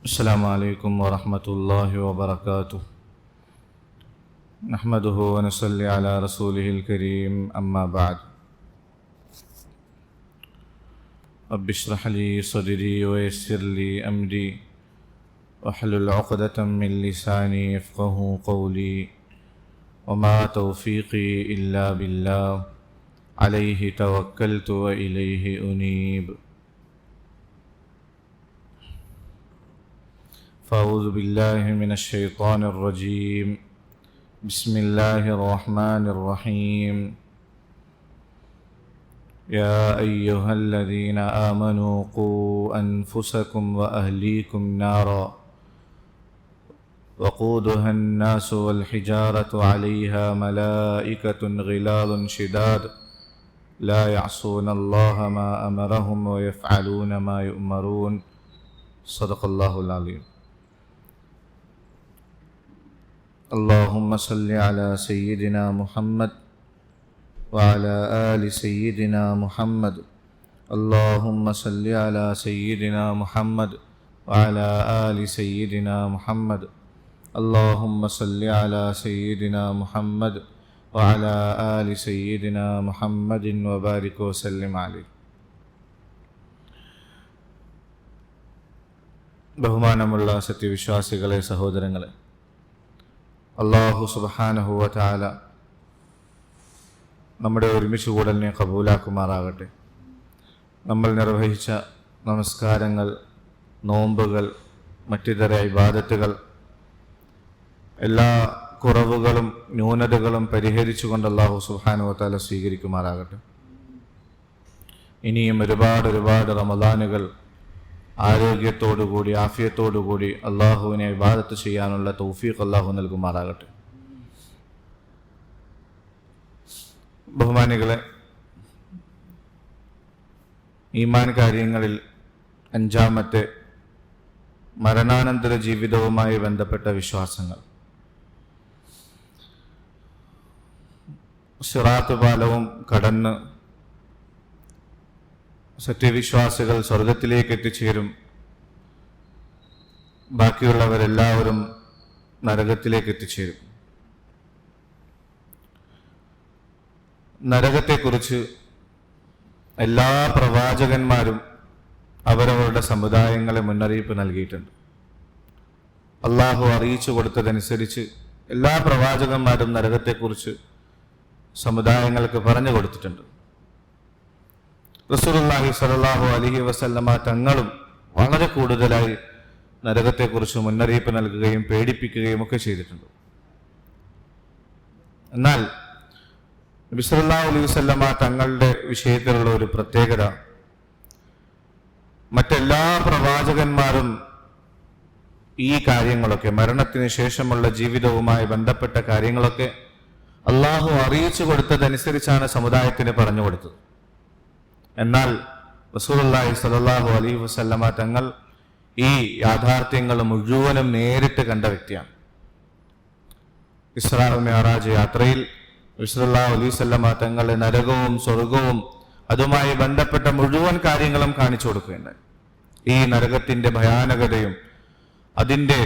السلام عليكم ورحمة الله وبركاته. نحمده ونصلي على رسوله الكريم أما بعد. رب اشرح لي صدري ويسر لي أمري. واحلل عقدة من لساني يفقه قولي. وما توفيقي إلا بالله. عليه توكلت وإليه أنيب. فأعوذ بالله من الشيطان الرجيم. بسم الله الرحمن الرحيم. يا أيها الذين آمنوا قوا أنفسكم وأهليكم نارا وقودها الناس والحجارة عليها ملائكة غلال شداد. لا يعصون الله ما أمرهم ويفعلون ما يؤمرون. صدق الله العظيم. اللهم صل على سيدنا محمد وعلى آل سيدنا محمد اللهم صل على سيدنا محمد وعلى آل سيدنا محمد اللهم صل على سيدنا محمد وعلى آل سيدنا محمد وبارك وسلم عليه ബഹുമാനമുള്ള സത്യവിശ്വാസികളെ സഹോദരങ്ങളെ അള്ളാഹു സുബാനഹുവ നമ്മുടെ ഒരുമിച്ച് കൂടലിനെ കബൂലാക്കുമാറാകട്ടെ. നമ്മൾ നിർവഹിച്ച നമസ്കാരങ്ങൾ നോമ്പുകൾ മറ്റിതര ഇബാദത്തുകൾ എല്ലാ കുറവുകളും ന്യൂനതകളും പരിഹരിച്ചുകൊണ്ട് അള്ളാഹു സുബാനുവ താല സ്വീകരിക്കുമാറാകട്ടെ. ഇനിയും ഒരുപാട് ഒരുപാട് റമദാനുകൾ ആരോഗ്യത്തോടുകൂടി ആഫിയത്തോടുകൂടി അള്ളാഹുവിനെ വിവാദത്ത് ചെയ്യാനുള്ള തൗഫീഖ് അള്ളാഹു നൽകുമാറാകട്ടെ. ബഹുമാനികളെ ഈമാൻ കാര്യങ്ങളിൽ അഞ്ചാമത്തെ മരണാനന്തര ജീവിതവുമായി ബന്ധപ്പെട്ട വിശ്വാസങ്ങൾ. സിറാത്ത് പാലവും കടന്ന് സത്യവിശ്വാസികൾ സ്വർഗത്തിലേക്ക് എത്തിച്ചേരും. ബാക്കിയുള്ളവരെല്ലാവരും നരകത്തിലേക്ക് എത്തിച്ചേരും. നരകത്തെക്കുറിച്ച് എല്ലാ പ്രവാചകന്മാരും അവരവരുടെ സമുദായങ്ങളെ മുന്നറിയിപ്പ് നൽകിയിട്ടുണ്ട്. അള്ളാഹു അറിയിച്ചു കൊടുത്തതനുസരിച്ച് എല്ലാ പ്രവാചകന്മാരും നരകത്തെക്കുറിച്ച് സമുദായങ്ങൾക്ക് പറഞ്ഞു കൊടുത്തിട്ടുണ്ട്. റസൂലുള്ളാഹി സ്വല്ലല്ലാഹു അലൈഹി വസല്ലമ തങ്ങളും വളരെ കൂടുതലായി നരകത്തെക്കുറിച്ച് മുന്നറിയിപ്പ് നൽകുകയും പേടിപ്പിക്കുകയും ഒക്കെ ചെയ്തിട്ടുണ്ട്. എന്നാൽ നബി സല്ലല്ലാഹു അലൈഹി വസല്ലമ തങ്ങളുടെ വിഷയത്തിലുള്ള ഒരു പ്രത്യേകത മറ്റെല്ലാ പ്രവാചകന്മാരും ഈ കാര്യങ്ങളൊക്കെ മരണത്തിന് ശേഷമുള്ള ജീവിതവുമായി ബന്ധപ്പെട്ട കാര്യങ്ങളൊക്കെ അള്ളാഹു അറിയിച്ചു കൊടുത്തതനുസരിച്ചാണ് സമുദായത്തിന് പറഞ്ഞു കൊടുത്തത്. എന്നാൽ റസൂലുള്ളാഹി സലാഹു അലൈഹി വസല്ലമ തങ്ങൾ ഈ യാഥാർത്ഥ്യങ്ങൾ മുഴുവനും നേരിട്ട് കണ്ട വ്യക്തിയാണ്. ഇസ്രാ മെഹറാജ് യാത്രയിൽ റസൂലുള്ളാഹി അലൈഹി വസല്ലമ തങ്ങൾ നരകവും സ്വർഗവും അതുമായി ബന്ധപ്പെട്ട മുഴുവൻ കാര്യങ്ങളും കാണിച്ചു കൊടുക്കുകയുണ്ടായി ഈ നരകത്തിന്റെ ഭയാനകതയും അതിന്റെ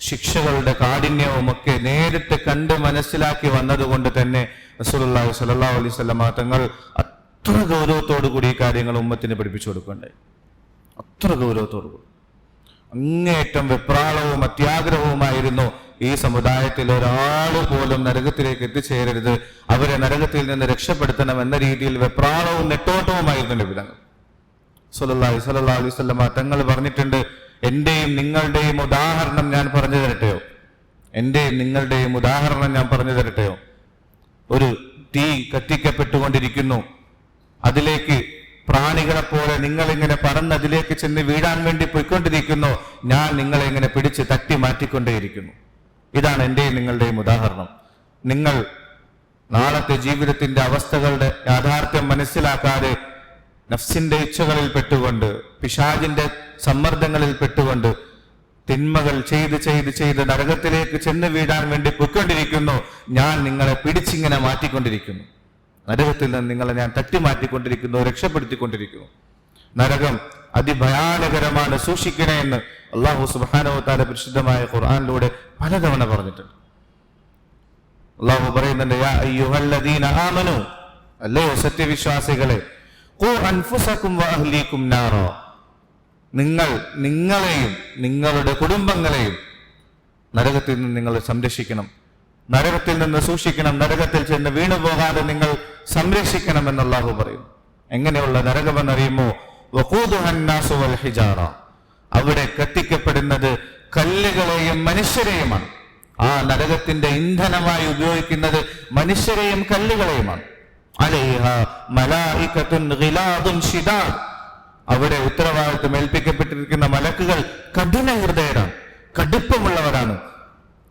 ശിക്ഷകളുടെ കാഠിന്യവും ഒക്കെ നേരിട്ട് കണ്ട് മനസ്സിലാക്കി വന്നതുകൊണ്ട് തന്നെ റസൂലുള്ളാഹി സ്വല്ലല്ലാഹു അലൈഹി വസല്ലമ തങ്ങൾ അത്ര ഗൗരവത്തോടു കൂടി ഈ കാര്യങ്ങൾ ഉമ്മത്തിന് പഠിപ്പിച്ചു കൊടുക്കണ്ടേ അത്ര ഗൗരവത്തോടു കൂടി. അങ്ങേറ്റം വെപ്രാളവും അത്യാഗ്രഹവുമായിരുന്നു ഈ സമുദായത്തിൽ ഒരാൾ പോലും നരകത്തിലേക്ക് എത്തിച്ചേരരുത്. അവരെ നരകത്തിൽ നിന്ന് രക്ഷപ്പെടുത്തണം എന്ന രീതിയിൽ വെപ്രാളവും നെട്ടോട്ടവുമായിരുന്നു ലഭിതങ്ങൾ സല്ലല്ലാഹി സല്ലല്ലാഹു അലൈഹി തങ്ങൾ പറഞ്ഞിട്ടുണ്ട് എന്റെയും നിങ്ങളുടെയും ഉദാഹരണം ഞാൻ പറഞ്ഞു തരട്ടെയോ? എന്റെയും നിങ്ങളുടെയും ഉദാഹരണം ഞാൻ പറഞ്ഞു തരട്ടെയോ? ഒരു തീ കത്തിക്കപ്പെട്ടുകൊണ്ടിരിക്കുന്നു. അതിലേക്ക് പ്രാണികളെ പോലെ നിങ്ങൾ ഇങ്ങനെ പറന്ന് അതിലേക്ക് ചെന്ന് വീഴാൻ വേണ്ടി പോയിക്കൊണ്ടിരിക്കുന്നു. ഞാൻ നിങ്ങളെ ഇങ്ങനെ പിടിച്ച് തട്ടി മാറ്റിക്കൊണ്ടേയിരിക്കുന്നു. ഇതാണ് എന്റെയും നിങ്ങളുടെയും ഉദാഹരണം. നിങ്ങൾ നാളത്തെ ജീവിതത്തിന്റെ അവസ്ഥകളുടെ യാഥാർത്ഥ്യം മനസ്സിലാക്കാതെ നഫ്സിന്റെ ഇച്ഛകളിൽ പെട്ടുകൊണ്ട് പിശാജിന്റെ സമ്മർദ്ദങ്ങളിൽ പെട്ടുകൊണ്ട് തിന്മകൾ ചെയ്ത് ചെയ്ത് ചെയ്ത് നരകത്തിലേക്ക് ചെന്ന് വീഴാൻ വേണ്ടി പൊയ്ക്കൊണ്ടിരിക്കുന്നു. ഞാൻ നിങ്ങളെ പിടിച്ചിങ്ങനെ മാറ്റിക്കൊണ്ടിരിക്കുന്നു. നരകത്തിൽ നിന്ന് നിങ്ങളെ ഞാൻ തട്ടി മാറ്റിക്കൊണ്ടിരിക്കുന്നു രക്ഷപ്പെടുത്തിക്കൊണ്ടിരിക്കുന്നു. നരകം അതിഭയാനകരമാണ് സൂക്ഷിക്കണേ എന്ന് അള്ളാഹു സുബാനോ താല പരിശുദ്ധമായ ഖുർആാനിലൂടെ പലതവണ പറഞ്ഞിട്ടുണ്ട്. അള്ളാഹു പറയുന്നുണ്ട് അല്ലയോ സത്യവിശ്വാസികളെ നിങ്ങൾ നിങ്ങളെയും നിങ്ങളുടെ കുടുംബങ്ങളെയും നരകത്തിൽ നിന്ന് നിങ്ങൾ സംരക്ഷിക്കണം. നരകത്തിൽ നിന്ന് സൂക്ഷിക്കണം. നരകത്തിൽ ചെന്ന് വീണുപോകാതെ നിങ്ങൾ സംരക്ഷിക്കണം എന്ന് അള്ളാഹു പറയും എങ്ങനെയുള്ള നരകമെന്നറിയുമോ ഹിജാറ. അവിടെ കത്തിക്കപ്പെടുന്നത് കല്ലുകളെയും മനുഷ്യരെയുമാണ്. ആ നരകത്തിന്റെ ഇന്ധനമായി ഉപയോഗിക്കുന്നത് മനുഷ്യരെയും കല്ലുകളെയുമാണ്. അവിടെ ഉത്തരവാദിത്വം ഏൽപ്പിക്കപ്പെട്ടിരിക്കുന്ന മലക്കുകൾ കഠിന ഹൃദയരാണ്. കടുപ്പമുള്ളവരാണ്.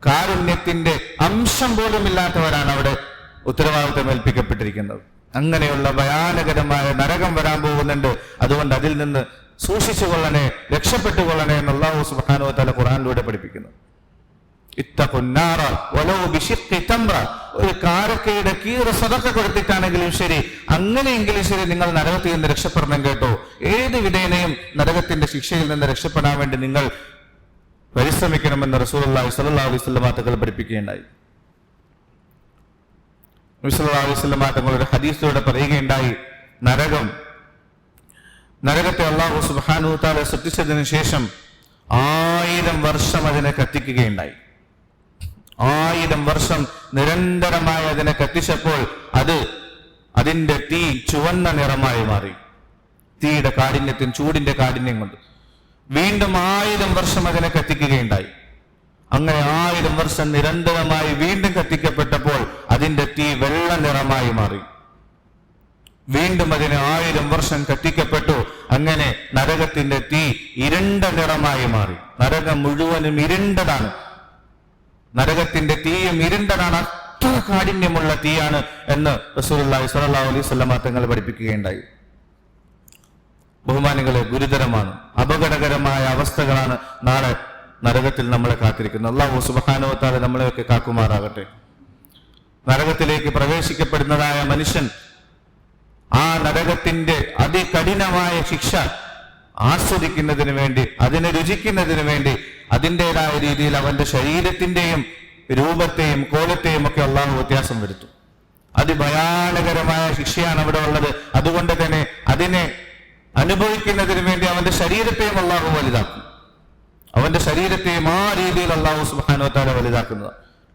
കാരുണ്യത്തിന്റെ അംശം പോലും ഇല്ലാത്തവരാണ് അവിടെ. ഉത്തരവാദിത്വം ഏൽപ്പിക്കപ്പെട്ടിരിക്കുന്നത്. അങ്ങനെയുള്ള ഭയാനകരമായ നരകം വരാൻ പോകുന്നുണ്ട്. അതുകൊണ്ട് അതിൽ നിന്ന് സൂക്ഷിച്ചു കൊള്ളണേ രക്ഷപ്പെട്ടു കൊള്ളണേ എന്ന് അള്ളാഹു തആല ഖുർആനിലൂടെ പഠിപ്പിക്കുന്നു. ഒരു കാരക്കയുടെ കീറ സതക്ക കൊടുത്തിട്ടാണെങ്കിലും ശരി അങ്ങനെയെങ്കിലും ശരി നിങ്ങൾ നരകത്തിൽ നിന്ന് രക്ഷപ്പെടണം കേട്ടോ. ഏത് വിധേനയും നരകത്തിന്റെ ശിക്ഷയിൽ നിന്ന് രക്ഷപ്പെടാൻ വേണ്ടി നിങ്ങൾ പരിശ്രമിക്കണമെന്ന് റസൂലുള്ളാഹി സല്ലാ അലൈഹി വസല്ലം പഠിപ്പിക്കുകയുണ്ടായി. തങ്ങൾ ഒരു ഹദീസിലൂടെ പറയുകയുണ്ടായി നരകം. നരകത്തെ അള്ളാഹു സുബ്ഹാനഹു തആല സൃഷ്ടിച്ചതിന് ശേഷം ആയിരം വർഷം അതിനെ കത്തിക്കുകയുണ്ടായി. ആയിരം വർഷം നിരന്തരമായി അതിനെ കത്തിച്ചപ്പോൾ അത് അതിന്റെ തീ ചുവന്ന നിറമായി മാറി. തീയുടെ കാഠിന്യത്തിന് ചൂടിന്റെ കാഠിന്യം കൊണ്ട് വീണ്ടും ആയിരം വർഷം അതിനെ കത്തിക്കുകയുണ്ടായി. അങ്ങനെ ആയിരം വർഷം നിരന്തരമായി വീണ്ടും കത്തിക്കപ്പെട്ടപ്പോൾ അതിന്റെ തീ വെള്ള നിറമായി മാറി. വീണ്ടും അതിന് ആയിരം വർഷം കത്തിക്കപ്പെട്ടു. അങ്ങനെ നരകത്തിന്റെ തീ ഇരുണ്ട നിറമായി മാറി. നരകം മുഴുവനും ഇരുണ്ടതാണ്. നരകത്തിന്റെ തീയും ഇരുണ്ടതാണ്. അത്ര കാഠിന്യമുള്ള തീയാണ് എന്ന് റസൂലുള്ളാഹി സ്വല്ലല്ലാഹു അലൈഹി വസല്ലം തങ്ങൾ പഠിപ്പിക്കുകയുണ്ടായി. ബഹുമാനികളെ ഗുരുതരമാണ്. അപകടകരമായ അവസ്ഥകളാണ് നാളെ നരകത്തിൽ നമ്മളെ കാത്തിരിക്കുന്നത്. അള്ളാഹു സുബാനുവത്താലെ നമ്മളെയൊക്കെ കാക്കുമാറാകട്ടെ. നരകത്തിലേക്ക് പ്രവേശിക്കപ്പെടുന്നതായ മനുഷ്യൻ ആ നരകത്തിന്റെ അതികഠിനമായ ശിക്ഷ ആസ്വദിക്കുന്നതിന് വേണ്ടി അതിനെ രുചിക്കുന്നതിന് വേണ്ടി അതിന്റെതായ രീതിയിൽ അവന്റെ ശരീരത്തിന്റെയും രൂപത്തെയും കോലത്തെയും ഒക്കെ അള്ളാഹു വ്യത്യാസം വരുത്തും. അതിഭയാനകരമായ ശിക്ഷയാണ് അവിടെ ഉള്ളത്. അതുകൊണ്ട് തന്നെ അതിനെ അനുഭവിക്കുന്നതിന് വേണ്ടി അവന്റെ ശരീരത്തെയും അള്ളാഹു വലുതാക്കും. അവന്റെ ശരീരത്തെയും ആ രീതിയിൽ അള്ളാഹു സുബാനോ താല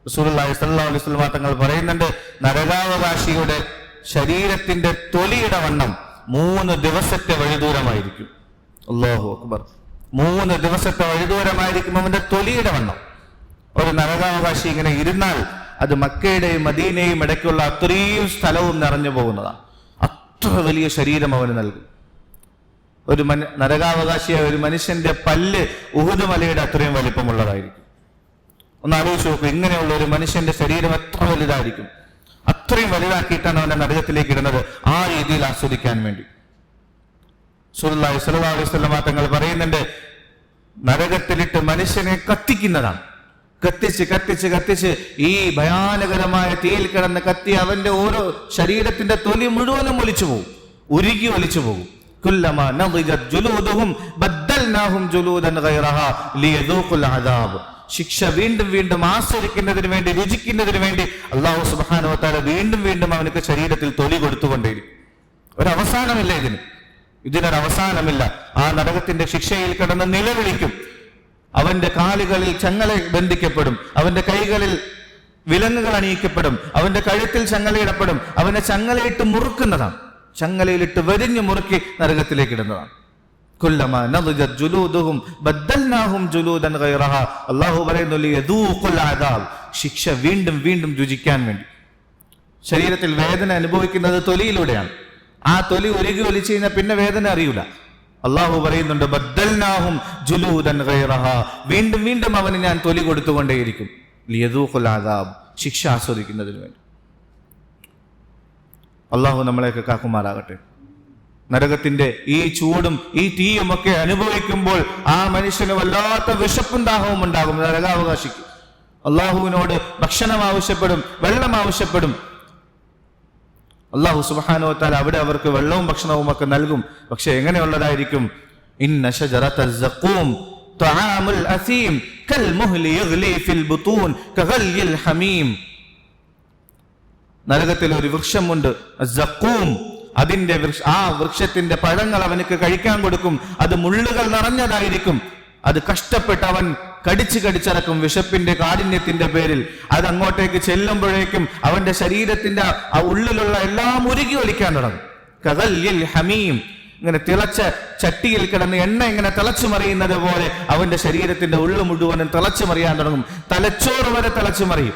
വലുതാക്കുന്നത് റസൂലുള്ളാഹി സ്വല്ലല്ലാഹു അലൈഹി വസല്ലം തങ്ങൾ പറയുന്നുണ്ട് നരകാവകാശിയുടെ ശരീരത്തിന്റെ തൊലിയുടെ വണ്ണം മൂന്ന് ദിവസത്തെ വഴിദൂരമായിരിക്കും. അള്ളാഹു അക്ബർ. മൂന്ന് ദിവസത്തെ വഴിദൂരമായിരിക്കും അവന്റെ തൊലിയുടെ വണ്ണം ഒരു നരകാവകാശി ഇങ്ങനെ ഇരുന്നാൽ അത് മക്കയുടെയും മദീനയും ഇടയ്ക്കുള്ള അത്രയും സ്ഥലവും നിറഞ്ഞു പോകുന്നതാണ്. അത്ര വലിയ ശരീരം അവന് നൽകും. ഒരു മന നരകാവകാശിയായ ഒരു മനുഷ്യന്റെ പല്ല് ഉഹുദ് മലയുടെ അത്രയും വലിപ്പമുള്ളതായിരിക്കും. ഒന്ന് ആലോചിച്ച് നോക്കൂ ഇങ്ങനെയുള്ള ഒരു മനുഷ്യന്റെ ശരീരം എത്ര വലുതായിരിക്കും? അത്രയും വലുതാക്കിയിട്ടാണ് അവന്റെ നരകത്തിലേക്ക് ഇടുന്നത്. ആ രീതിയിൽ ആസ്വദിക്കാൻ വേണ്ടി. സുല്ലാഹി സല്ലല്ലാഹു അലൈഹി തങ്ങൾ പറയുന്നുണ്ട് നരകത്തിലിട്ട് മനുഷ്യനെ കത്തിക്കുന്നതാണ്. കത്തിച്ച് കത്തിച്ച് കത്തിച്ച് ഈ ഭയാനകരമായ തീയിൽ കിടന്ന് കത്തി അവന്റെ ഓരോ ശരീരത്തിന്റെ തൊലി മുഴുവനും ഒലിച്ചു പോകും. ഉരുകി ഒലിച്ചു പോകും. ബദ്ദൽനാഹും ജുലൂദൻ ഗൈറഹ അദാബ്. ശിക്ഷ വീണ്ടും വീണ്ടും ആസ്വദിക്കുന്നതിന് വേണ്ടി രുചിക്കുന്നതിന് വേണ്ടി അള്ളാഹു തആല വീണ്ടും വീണ്ടും അവനക്ക് ശരീരത്തിൽ തൊലി കൊടുത്തുകൊണ്ടേയിരിക്കും ഒരവസാനമില്ല ഇതിന്. ഇതിനൊരു അവസാനമില്ല ആ നരകത്തിന്റെ ശിക്ഷയിൽ കിടന്ന് നിലവിളിക്കും. അവന്റെ കാലുകളിൽ ചങ്ങല ബന്ധിക്കപ്പെടും. അവന്റെ കൈകളിൽ വിലങ്ങുകൾ അണിയിക്കപ്പെടും. അവന്റെ കഴുത്തിൽ ചങ്ങലയിടപ്പെടും. അവനെ ചങ്ങലയിട്ട് മുറുക്കുന്നതാണ്. ചങ്ങലയിലിട്ട് വരിഞ്ഞു മുറുക്കി നരകത്തിലേക്ക് ഇടുന്നതാണ്. ശിക്ഷ വീണ്ടും വീണ്ടും രുചിക്കാൻ വേണ്ടി. ശരീരത്തിൽ വേദന അനുഭവിക്കുന്നത് തൊലിയിലൂടെയാണ്. ആ തൊലി ഒരുകി ഒലിച്ചു കഴിഞ്ഞാൽ പിന്നെ വേദന അറിയൂല. അള്ളാഹു പറയുന്നുണ്ട് ബദ്ദൽനാഹും ജുലൂദൻ വീണ്ടും വീണ്ടും അവന് ഞാൻ തൊലി കൊടുത്തുകൊണ്ടേയിരിക്കും. ശിക്ഷ ആസ്വദിക്കുന്നതിന് വേണ്ടി. അള്ളാഹു നമ്മളെയൊക്കെ കാക്കുമാറാകട്ടെ. നരകത്തിന്റെ ഈ ചൂടും ഈ തീയും ഒക്കെ അനുഭവിക്കുമ്പോൾ ആ മനുഷ്യന് വല്ലാത്ത വിശപ്പും ദാഹവും ഉണ്ടാകും. നരകാവകാശിക്ക്. അള്ളാഹുവിനോട് ഭക്ഷണം ആവശ്യപ്പെടും വെള്ളം ആവശ്യപ്പെടും. അള്ളാഹു സുബാനോ താൽ അവിടെ അവർക്ക് വെള്ളവും ഭക്ഷണവും ഒക്കെ നൽകും. പക്ഷെ എങ്ങനെയുള്ളതായിരിക്കും? നരകത്തിൽ ഒരു വൃക്ഷമുണ്ട് അതിന്റെ ആ വൃക്ഷത്തിന്റെ പഴങ്ങൾ അവനക്ക് കഴിക്കാൻ കൊടുക്കും. അത് മുള്ളുകൾ നിറഞ്ഞതായിരിക്കും. അത് കഷ്ടപ്പെട്ട് അവൻ കടിച്ചു കടിച്ചിറക്കും വിശപ്പിന്റെ കാഠിന്യത്തിന്റെ പേരിൽ. അത് അങ്ങോട്ടേക്ക് ചെല്ലുമ്പോഴേക്കും അവന്റെ ശരീരത്തിന്റെ ആ ഉള്ളിലുള്ള എല്ലാം ഉരുകി ഒലിക്കാൻ തുടങ്ങും. കഥല്യൽ ഹമീം. ഇങ്ങനെ തിളച്ച ചട്ടിയിൽ കിടന്ന് എണ്ണ ഇങ്ങനെ തിളച്ചു മറിയുന്നത് പോലെ അവന്റെ ശരീരത്തിന്റെ ഉള്ളു മുഴുവനും തിളച്ചു മറിയാൻ തുടങ്ങും. തലച്ചോറ് വരെ തിളച്ചു മറിയും.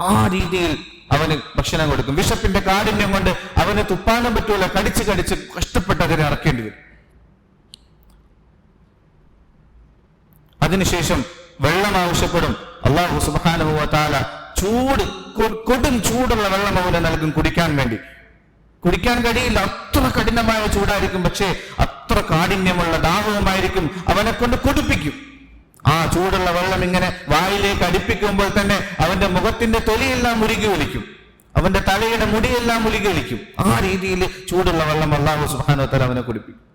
ആ രീതിയിൽ അവന് ഭക്ഷണം കൊടുക്കും. വിശപ്പിന്റെ കാഠിന്യം കൊണ്ട് അവന് തുപ്പാനും പറ്റൂല. കടിച്ച് കടിച്ച് കഷ്ടപ്പെട്ട് അതിനെ ഇറക്കേണ്ടി വരും. അതിനുശേഷം വെള്ളം ആവശ്യപ്പെടും. അള്ളാഹു സുബാനുഭവ ചൂട് കൊടും ചൂടുള്ള വെള്ളം അവന് നൽകും കുടിക്കാൻ വേണ്ടി. കുടിക്കാൻ കഴിയില്ല. അത്ര കഠിനമായ ചൂടായിരിക്കും. പക്ഷേ അത്ര കാഠിന്യമുള്ള ദാഹവുമായിരിക്കും അവനെ കൊണ്ട് കുടിപ്പിക്കും. ആ ചൂടുള്ള വെള്ളം ഇങ്ങനെ വായിലേക്ക് അടുപ്പിക്കുമ്പോൾ തന്നെ അവന്റെ മുഖത്തിന്റെ തൊലിയെല്ലാം മുരുകി ഒലിക്കും. അവന്റെ തലയുടെ മുടിയെല്ലാം മുരുകി ഒലിക്കും. ആ രീതിയിൽ ചൂടുള്ള വെള്ളം അള്ളാഹു സുബാനോത്തല അവനെ കുടിപ്പിക്കും.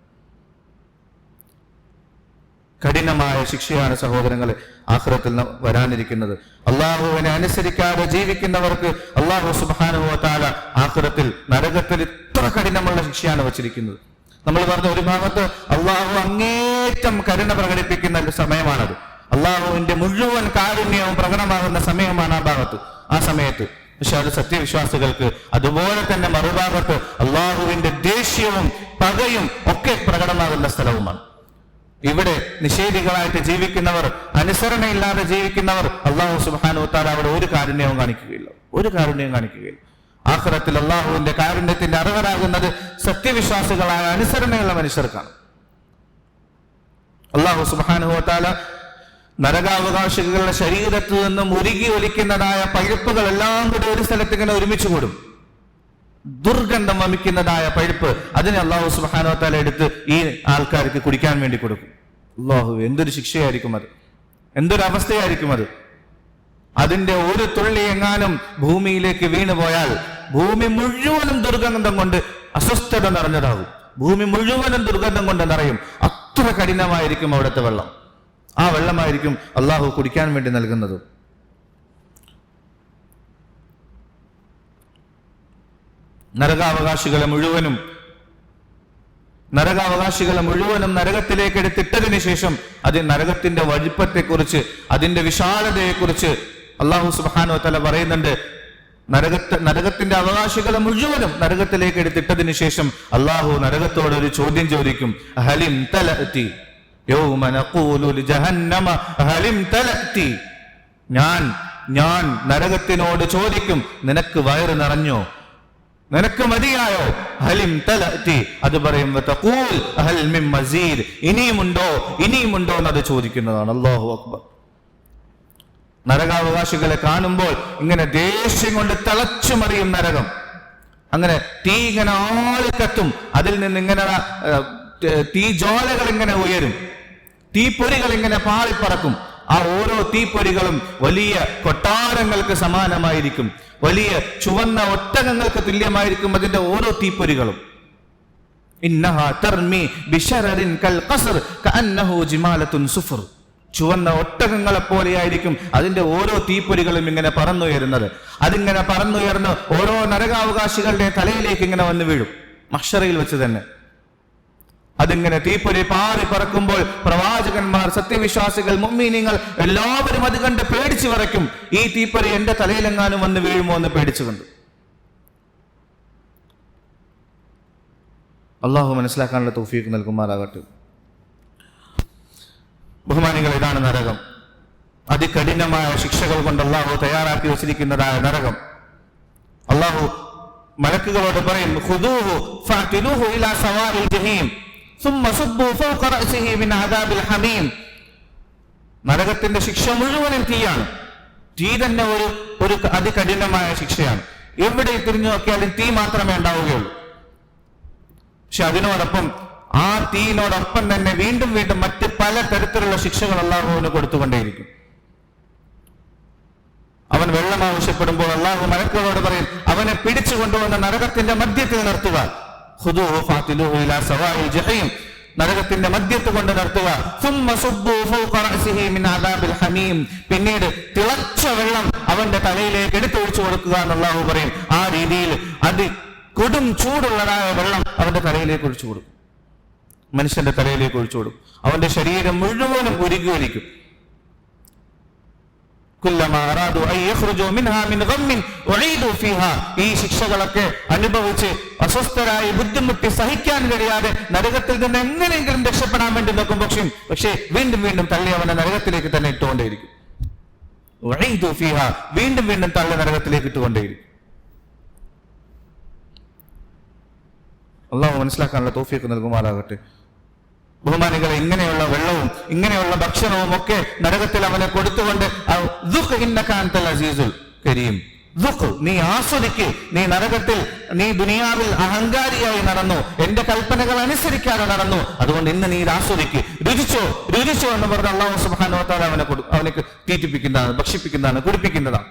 കഠിനമായ ശിക്ഷയാണ് സഹോദരങ്ങളെ ആഖിറത്തിൽ ന- വരാനിരിക്കുന്നത്. അള്ളാഹുവിനെ അനുസരിക്കാതെ ജീവിക്കുന്നവർക്ക് അള്ളാഹു സുബാനുഭവത്താല ആഖിറത്തിൽ നരകത്തിൽ ഇത്ര കഠിനമുള്ള ശിക്ഷയാണ് വച്ചിരിക്കുന്നത്. നമ്മൾ പറഞ്ഞ ഒരു ഭാഗത്ത് അള്ളാഹു അങ്ങേറ്റം കരുണ പ്രകടിപ്പിക്കുന്ന ഒരു സമയമാണത്. അള്ളാഹുവിന്റെ മുഴുവൻ കാരുണ്യവും പ്രകടമാകുന്ന സമയമാണ് ആ ഭാഗത്ത് ആ സമയത്ത്. പക്ഷെ അത് സത്യവിശ്വാസികൾക്ക് അതുപോലെ തന്നെ മറുഭാഗത്ത് അള്ളാഹുവിന്റെ ദേഷ്യവും പകയും ഒക്കെ പ്രകടമാകുന്ന സ്ഥലവുമാണ്. ഇവിടെ നിഷേധികളായിട്ട് ജീവിക്കുന്നവർ അനുസരണയില്ലാതെ ജീവിക്കുന്നവർ അള്ളാഹു സുബാനു താല അവിടെ ഒരു കാരുണ്യവും കാണിക്കുകയില്ല. ഒരു കാരുണ്യവും കാണിക്കുകയില്ല. ആഖിറത്തിൽ അള്ളാഹുവിന്റെ കാരുണ്യത്തിന്റെ അർഹരാകുന്നത് സത്യവിശ്വാസികളായ അനുസരണയുള്ള മനുഷ്യർക്കാണ്. അള്ളാഹു സുബാനുഭവത്താല നരകാവകാശികളുടെ ശരീരത്തിൽ നിന്നും ഉരുകി ഒലിക്കുന്നതായ പഴുപ്പുകൾ എല്ലാം കൂടി ഒരു സ്ഥലത്ത് ഇങ്ങനെ ഒരുമിച്ച് കൂടും. ദുർഗന്ധം വമിക്കുന്നതായ പഴുപ്പ് അതിനെ അള്ളാഹു സുബാനോ താല എടുത്ത് ഈ ആൾക്കാർക്ക് കുടിക്കാൻ വേണ്ടി കൊടുക്കും. അള്ളാഹു എന്തൊരു ശിക്ഷയായിരിക്കും അത്? എന്തൊരു അവസ്ഥയായിരിക്കും അത്? അതിന്റെ ഒരു തുള്ളി എങ്ങാനും ഭൂമിയിലേക്ക് വീണു പോയാൽ ഭൂമി മുഴുവനും ദുർഗന്ധം കൊണ്ട് അസ്വസ്ഥത നിറഞ്ഞതാകും. ഭൂമി മുഴുവനും ദുർഗന്ധം കൊണ്ട് നിറയും. അത്ര കഠിനമായിരിക്കും അവിടുത്തെ വെള്ളം. ആ വെള്ളമായിരിക്കും അള്ളാഹു കുടിക്കാൻ വേണ്ടി നൽകുന്നത്. നരകാവകാശികളെ മുഴുവനും നരകാവകാശികളെ മുഴുവനും നരകത്തിലേക്ക് എടുത്തിട്ടതിന് ശേഷം അത് നരകത്തിന്റെ വലുപ്പത്തെക്കുറിച്ച് അതിന്റെ വിശാലതയെക്കുറിച്ച് അള്ളാഹു സുബാനോ തല പറയുന്നുണ്ട്. നരകത്തെ നരകത്തിന്റെ അവകാശികളെ മുഴുവനും നരകത്തിലേക്ക് എടുത്തിട്ടതിന് ശേഷം അള്ളാഹു നരകത്തോട് ഒരു ചോദ്യം ചോദിക്കും ഹലിം തലത്തി തലത്തി ഞാൻ ഞാൻ നരകത്തിനോട് ചോദിക്കും നിനക്ക് വയറ് നിറഞ്ഞോ? നിനക്ക് മതിയായോ? ഹലിം തലത്തി അത് പറയും വതഖൂൽ ഹൽ മിൻ മസീദ്. ഇനിയുമുണ്ടോ? ഇനിയുമുണ്ടോ? എന്നത് ചോദിക്കുന്നതാണ്. അള്ളാഹു അക്ബർ. നരകാവകാശികളെ കാണുമ്പോൾ ഇങ്ങനെ ദേഷ്യം കൊണ്ട് തിളച്ചു മറിയും നരകം. അങ്ങനെ തീ ഇങ്ങനെ ആളിക്കത്തും. അതിൽ നിന്ന് ഇങ്ങനെ തീ ജോലകൾ ഇങ്ങനെ ഉയരും. തീപ്പൊരികൾ ഇങ്ങനെ പാളിപ്പറക്കും. ആ ഓരോ തീപ്പൊരികളും വലിയ കൊട്ടാരങ്ങൾക്ക് സമാനമായിരിക്കും. വലിയ ചുവന്ന ഒട്ടകങ്ങൾക്ക് തുല്യമായിരിക്കും അതിന്റെ ഓരോ തീപ്പൊരികളും. ഇന്നഹ തർമി ബിഷറിൻ കൽ കസർ കഅന്നഹു ജിമാലത്തുൻ സുഫർ. ചുവന്ന ഒട്ടകങ്ങളെ പോലെയായിരിക്കും അതിന്റെ ഓരോ തീപ്പൊരികളും ഇങ്ങനെ പറന്നുയരുന്നത്. അതിങ്ങനെ പറന്നുയർന്ന് ഓരോ നരകാവകാശികളുടെ തലയിലേക്ക് ഇങ്ങനെ വന്ന് വീഴും. മക്ഷറയിൽ വെച്ച് തന്നെ. അതിങ്ങനെ തീപ്പൊരി പാറി പറക്കുമ്പോൾ പ്രവാചകന്മാർ സത്യവിശ്വാസികൾ മുമ്മീനിങ്ങൾ എല്ലാവരും അത് കണ്ട് പേടിച്ചു വരയ്ക്കും ഈ തീപ്പൊരി എന്റെ തലയിലെങ്ങാനും വന്ന് വീഴുമോ എന്ന് പേടിച്ചുകൊണ്ട് അള്ളാഹു മനസ്സിലാക്കാനുള്ള തോഫീക്ക് നൽകുമാറാകട്ടെ. ബഹുമാനികൾ ഇതാണ് നരകം. അതികഠിനമായ ശിക്ഷകൾ കൊണ്ട് അള്ളാഹു തയ്യാറാക്കി വച്ചിരിക്കുന്നതായ നരകം. അള്ളാഹു മലക്കുകളോട് പറയും നരകത്തിന്റെ ശിക്ഷ മുഴുവനും തീയാണ്. തീ തന്നെ ഒരു ഒരു അതികഠിനമായ ശിക്ഷയാണ്. എവിടെ തിരിഞ്ഞു നോക്കിയാലും തീ മാത്രമേ ഉണ്ടാവുകയുള്ളൂ. പക്ഷെ അതിനോടൊപ്പം ആ തീയിനോടൊപ്പം തന്നെ വീണ്ടും വീണ്ടും മറ്റ് പല തരത്തിലുള്ള ശിക്ഷകൾ അള്ളാഹുവിന് കൊടുത്തുകൊണ്ടേയിരിക്കും. അവൻ വെള്ളം ആവശ്യപ്പെടുമ്പോൾ അള്ളാഹു മലക്കുകളോട് പറയും അവനെ പിടിച്ചു കൊണ്ടുവന്ന നരകത്തിന്റെ മധ്യത്തിൽ നിർത്തുക. നരകത്തിന്റെ മധ്യത്ത് കൊണ്ട് നിർത്തുക. പിന്നീട് തിളച്ച വെള്ളം അവന്റെ തലയിലേക്ക് എടുത്തൊഴിച്ചു കൊടുക്കുക എന്നുള്ളാഹു പറയും. ആ രീതിയിൽ അതി കൊടും ചൂടുള്ളതായ വെള്ളം അവന്റെ തലയിലേക്ക് ഒഴിച്ചു കൊടുക്കും. മനുഷ്യന്റെ തലയിലേക്ക് ഒഴിച്ചു കൊടുക്കും. അവന്റെ ശരീരം മുഴുവനും ഉരുകി ഈ ശിക്ഷകളൊക്കെ അനുഭവിച്ച് അസ്വസ്ഥരായി ബുദ്ധിമുട്ടി സഹിക്കാൻ കഴിയാതെ നരകത്തിൽ നിന്ന് എങ്ങനെയെങ്കിലും രക്ഷപ്പെടാൻ വേണ്ടി നോക്കും പക്ഷേ പക്ഷേ വീണ്ടും വീണ്ടും തള്ളി അവനെ നരകത്തിലേക്ക് തന്നെ ഇട്ടുകൊണ്ടേയിരിക്കും. വീണ്ടും വീണ്ടും തള്ളി നരകത്തിലേക്ക് ഇട്ടുകൊണ്ടേയിരിക്കും. അള്ളാഹു മനസ്സിലാക്കാനുള്ള തോഫിയൊക്കെ നൽകുമാറാകട്ടെ. ബഹുമാനികളെ ഇങ്ങനെയുള്ള വെള്ളവും ഇങ്ങനെയുള്ള ഭക്ഷണവും ഒക്കെ നരകത്തിൽ അവനെ കൊടുത്തുകൊണ്ട് അസീസുൽ കരീം. ദുഃഖ് നീ ആസ്വദിക്ക് നീ നരകത്തിൽ നീ ദുനിയാവിൽ അഹങ്കാരിയായി നടന്നു. എന്റെ കൽപ്പനകൾ അനുസരിക്കാതെ നടന്നു. അതുകൊണ്ട് ഇന്ന് നീ ഇത് ആസ്വദിക്ക്. രുചിച്ചോ രുചിച്ചോ എന്ന് പറഞ്ഞ അള്ളാഹു സുബാനോത്താൽ അവനെ കൊടു അവനക്ക് തീറ്റിപ്പിക്കുന്നതാണ് ഭക്ഷിപ്പിക്കുന്നതാണ് കുടിപ്പിക്കുന്നതാണ്.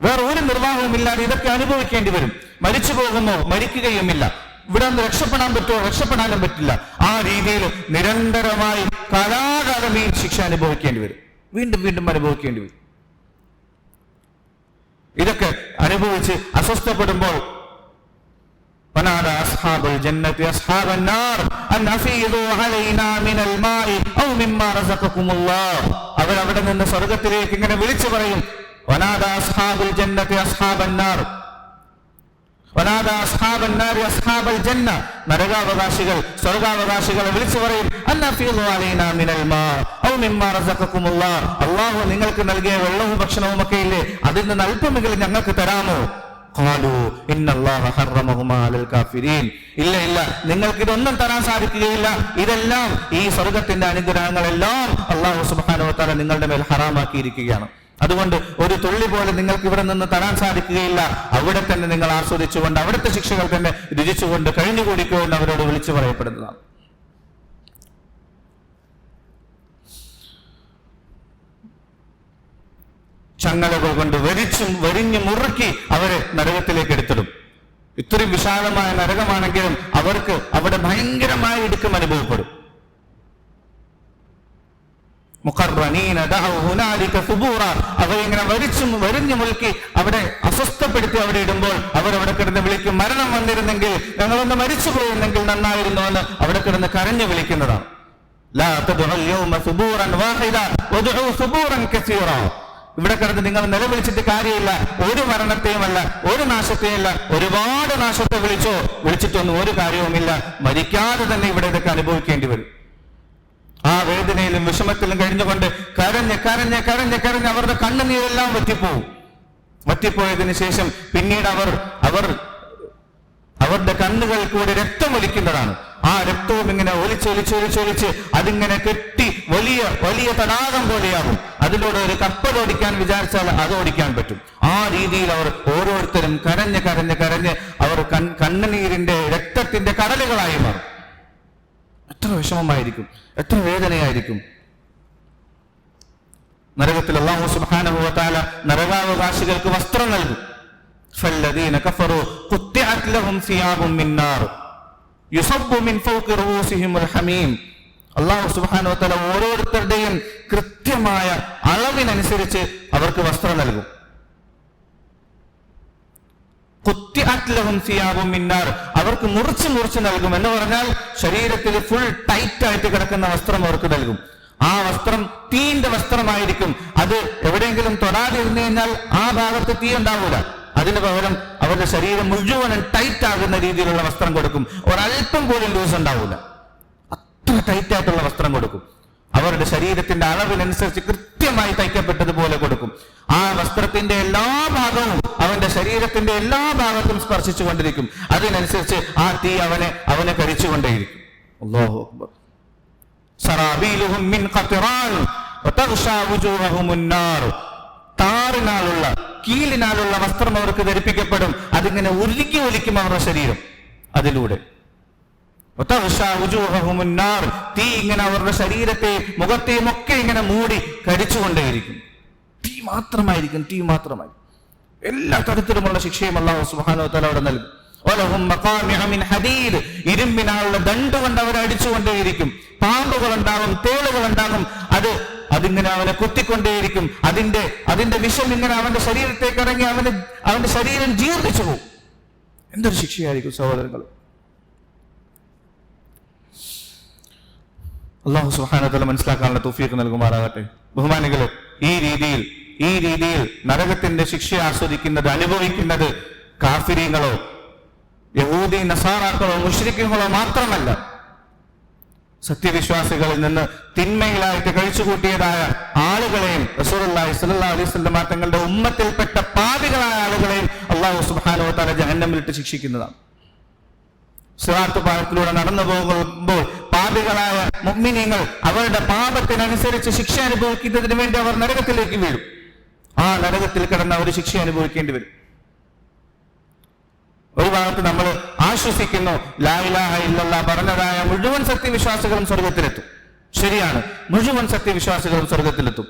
വേറെ ഒരു നിർവാഹവും ഇല്ലാതെ ഇതൊക്കെ അനുഭവിക്കേണ്ടി വരും. മരിച്ചു പോകുന്നു മരിക്കുകയുമില്ല. ഇവിടെ നിന്ന് രക്ഷപ്പെടാൻ പറ്റുമോ രക്ഷപ്പെടാനും പറ്റില്ല ആ രീതിയിൽ നിരന്തരമായി കാലാകാലം ഈ ശിക്ഷ അനുഭവിക്കേണ്ടി വരും വീണ്ടും വീണ്ടും അനുഭവിക്കേണ്ടി വരും ഇതൊക്കെ അനുഭവിച്ച് അസ്വസ്ഥപ്പെടുമ്പോൾ ونادى أصحاب الجنة أصحاب النار أن أفيضوا علينا من الماء أو مما رزقكم الله അവർ അവിടെ നിന്ന് സ്വർഗത്തിലേക്ക് ഇങ്ങനെ വിളിച്ചു പറയും ونادى أصحاب الجنة أصحاب നരകാവകാശികൾ സ്വർഗാവകാശികളെ വിളിച്ചു പറയും അള്ളാഹു നിങ്ങൾക്ക് നൽകിയ വെള്ളവും ഭക്ഷണവും ഒക്കെ ഇല്ലേ? അതിൽ നിന്ന് അല്പമെങ്കിലും ഞങ്ങൾക്ക് തരാമോ? ഇല്ല ഇല്ല നിങ്ങൾക്ക് ഇതൊന്നും തരാൻ സാധിക്കുകയില്ല. ഇതെല്ലാം ഈ സ്വർഗത്തിന്റെ അനുഗ്രഹങ്ങളെല്ലാം അള്ളാഹു സുബാനോ താല നിങ്ങളുടെ മേൽ ഹറാമാക്കിയിരിക്കുകയാണ്. അതുകൊണ്ട് ഒരു തുള്ളി പോലെ നിങ്ങൾക്ക് ഇവിടെ നിന്ന് തരാൻ സാധിക്കുകയില്ല. അവിടെ തന്നെ നിങ്ങൾ ആസ്വദിച്ചുകൊണ്ട് അവിടുത്തെ ശിക്ഷകൾ തന്നെ രുചിച്ചുകൊണ്ട് കഴിഞ്ഞുകൂടിക്കൊണ്ട് അവരോട് വിളിച്ചു പറയപ്പെടുന്നതാണ്. ചങ്ങലകൾ കൊണ്ട് വരിച്ചും വരിഞ്ഞു മുറുക്കി അവരെ നരകത്തിലേക്ക് എടുത്തിടും. ഇത്രയും വിശാലമായ നരകമാണെങ്കിലും അവർക്ക് അവിടെ ഭയങ്കരമായ ഇടുക്കം അനുഭവപ്പെടും. അവരിങ്ങനെ വരിച്ചും വരിഞ്ഞു മുഴുക്കി അവിടെ അസ്വസ്ഥപ്പെടുത്തി അവിടെ ഇടുമ്പോൾ അവരവിടെ കിടന്ന് വിളിക്കും മരണം വന്നിരുന്നെങ്കിൽ ഞങ്ങളൊന്ന് മരിച്ചു പോയിരുന്നെങ്കിൽ നന്നായിരുന്നു എന്ന് അവിടെ കിടന്ന് കരഞ്ഞു വിളിക്കുന്നതാണ്. ഇവിടെ കിടന്ന് നിങ്ങൾ നിലവിളിച്ചിട്ട് കാര്യമില്ല. ഒരു മരണത്തെയുമല്ല ഒരു നാശത്തെയല്ല ഒരുപാട് നാശത്തെ വിളിച്ചോ വിളിച്ചിട്ടൊന്നും ഒരു കാര്യവുമില്ല. മരിക്കാതെ തന്നെ ഇവിടെ ഇതൊക്കെ അനുഭവിക്കേണ്ടി വരും. ആ വേദനയിലും വിഷമത്തിലും കഴിഞ്ഞുകൊണ്ട് കരഞ്ഞ് കരഞ്ഞ് കരഞ്ഞ് കരഞ്ഞ് അവരുടെ കണ്ണുനീരെല്ലാം വറ്റിപ്പോവും. വറ്റിപ്പോയതിനു ശേഷം പിന്നീട് അവർ അവർ അവരുടെ കണ്ണുകൾ കൂടി രക്തം ഒലിക്കുന്നതാണ്. ആ രക്തവും ഇങ്ങനെ ഒലിച്ചൊലിച്ചൊലിച്ചൊലിച്ച് അതിങ്ങനെ കെട്ടി വലിയ വലിയ തടാകം പോലെയാകും അതിലൂടെ ഒരു കപ്പൽ ഓടിക്കാൻ വിചാരിച്ചാൽ അത് ഓടിക്കാൻ പറ്റും. ആ രീതിയിൽ അവർ ഓരോരുത്തരും കരഞ്ഞ് കരഞ്ഞ് കരഞ്ഞ് അവർ കൺ കണ്ണുനീരിന്റെ രക്തത്തിന്റെ കടലുകളായി മാറും. വിഷമമായിരിക്കും എത്ര വേദനയായിരിക്കും നരകത്തിൽ അള്ളാഹു സുബ്ഹാനഹു വതആല നരകാവകാശികൾക്ക് വസ്ത്രം നൽകും فالذين كفروا قطعت لهم ثياب من نار يصب من فوق رؤوسهم الحميم അള്ളാഹു സുബ്ഹാനഹു വതആല ഓരോരുത്തരുടെയും കൃത്യമായ അളവിനനുസരിച്ച് അവർക്ക് വസ്ത്രം നൽകും അവർക്ക് മുറിച്ച് മുറിച്ച് നൽകും. എന്ന് പറഞ്ഞാൽ ശരീരത്തിൽ ഫുൾ ടൈറ്റ് ആയിട്ട് കിടക്കുന്ന വസ്ത്രം അവർക്ക് നൽകും. ആ വസ്ത്രം തീന്റെ വസ്ത്രമായിരിക്കും. അത് എവിടെയെങ്കിലും തൊടാതിരുന്നു കഴിഞ്ഞാൽ ആ ഭാഗത്ത് തീ ഉണ്ടാവില്ല അതിന് പകരം അവരുടെ ശരീരം മുഴുവനും ടൈറ്റ് ആകുന്ന രീതിയിലുള്ള വസ്ത്രം കൊടുക്കും. ഒരല്പം പോലും ലൂസ് ഉണ്ടാവൂല. അത്ര ടൈറ്റ് ആയിട്ടുള്ള വസ്ത്രം കൊടുക്കും. അവരുടെ ശരീരത്തിന്റെ അളവിനനുസരിച്ച് കൃത്യമായി തയ്ക്കപ്പെട്ടതുപോലെ കൊടുക്കും. ആ വസ്ത്രത്തിന്റെ എല്ലാ ഭാഗവും അവന്റെ ശരീരത്തിന്റെ എല്ലാ ഭാഗത്തും സ്പർശിച്ചു കൊണ്ടിരിക്കും. അതിനനുസരിച്ച് ആ തീ അവനെ അവനെ കരിച്ചുകൊണ്ടേയിരിക്കും അല്ലാഹു അക്ബർ. സറാബീലുഹും മിൻ ഖത്റാൻ വതഗ്ഷാ താറിനാലുള്ള കീലിനാലുള്ള വസ്ത്രം അവർക്ക് ധരിപ്പിക്കപ്പെടും. അതിങ്ങനെ ഉരുക്കി ഒലിക്കും അവരുടെ ശരീരം അതിലൂടെ. തീ ഇങ്ങനെ അവരുടെ ശരീരത്തെ മുഖത്തെയും ഒക്കെ ഇങ്ങനെ മൂടി കടിച്ചുകൊണ്ടേയിരിക്കും. തീ മാത്രമായിരിക്കും തീ മാത്രമായി എല്ലാ തരത്തിലുമുള്ള ശിക്ഷയും അള്ളാഹു സുഹാനോ തല അവിടെ നൽകും. ഇരുമ്പിനാലുള്ള ദണ്ട് കൊണ്ട് അവരെ അടിച്ചുകൊണ്ടേയിരിക്കും. പാമ്പുകൾ ഉണ്ടാകും തേളുകൾ ഉണ്ടാകും അത് അതിങ്ങനെ അവനെ കുത്തിക്കൊണ്ടേയിരിക്കും. അതിന്റെ അതിന്റെ വിഷം ഇങ്ങനെ അവന്റെ ശരീരത്തേക്ക് ഇറങ്ങി അവന് അവന്റെ ശരീരം ജീർണിച്ചു പോകും. എന്തൊരു ശിക്ഷയായിരിക്കും സഹോദരങ്ങൾ? അള്ളാഹു സുഹാനത്തല മനസ്സിലാക്കാനുള്ള തുഫീക്ക് നൽകുമാറാകട്ടെ. ബഹുമാനികളെ ഈ രീതിയിൽ ഈ രീതിയിൽ നരകത്തിന്റെ ശിക്ഷ ആസ്വദിക്കുന്നത് അനുഭവിക്കുന്നത് കാഫിരികളോ യഹൂദി നസാറാക്കളോ മുഷ്രിക്കുകളോ മാത്രമല്ല. സത്യവിശ്വാസികളിൽ നിന്ന് തിന്മയിലായിട്ട് കഴിച്ചുകൂട്ടിയതായ ആളുകളെയും റസൂലുള്ളാഹി സല്ലാ അലൈഹി വസല്ലം തങ്ങളുടെ ഉമ്മത്തിൽപ്പെട്ട പാപികളായ ആളുകളെയും അള്ളാഹു സുബാനോ തല ജഹന്നമിലിട്ട് ശിക്ഷിക്കുന്നതാണ്. സിറാത്ത് പാലത്തിലൂടെ നടന്നു പോകുമ്പോൾ പാപികളായ മുഗ്മിനീങ്ങൾ അവരുടെ പാപത്തിനനുസരിച്ച് ശിക്ഷ അനുഭവിക്കുന്നതിന് വേണ്ടി അവർ നരകത്തിലേക്ക് വീഴും. ആ നരകത്തിൽ കിടന്ന ഒരു ശിക്ഷ അനുഭവിക്കേണ്ടി വരും. ഒരു ഭാഗത്ത് നമ്മൾ ആശ്വസിക്കുന്നു ലായിലാഹ ഇല്ലല്ല പറഞ്ഞതായ മുഴുവൻ സത്യവിശ്വാസികളും സ്വർഗത്തിലെത്തും ശരിയാണ് മുഴുവൻ സത്യവിശ്വാസികളും സ്വർഗത്തിലെത്തും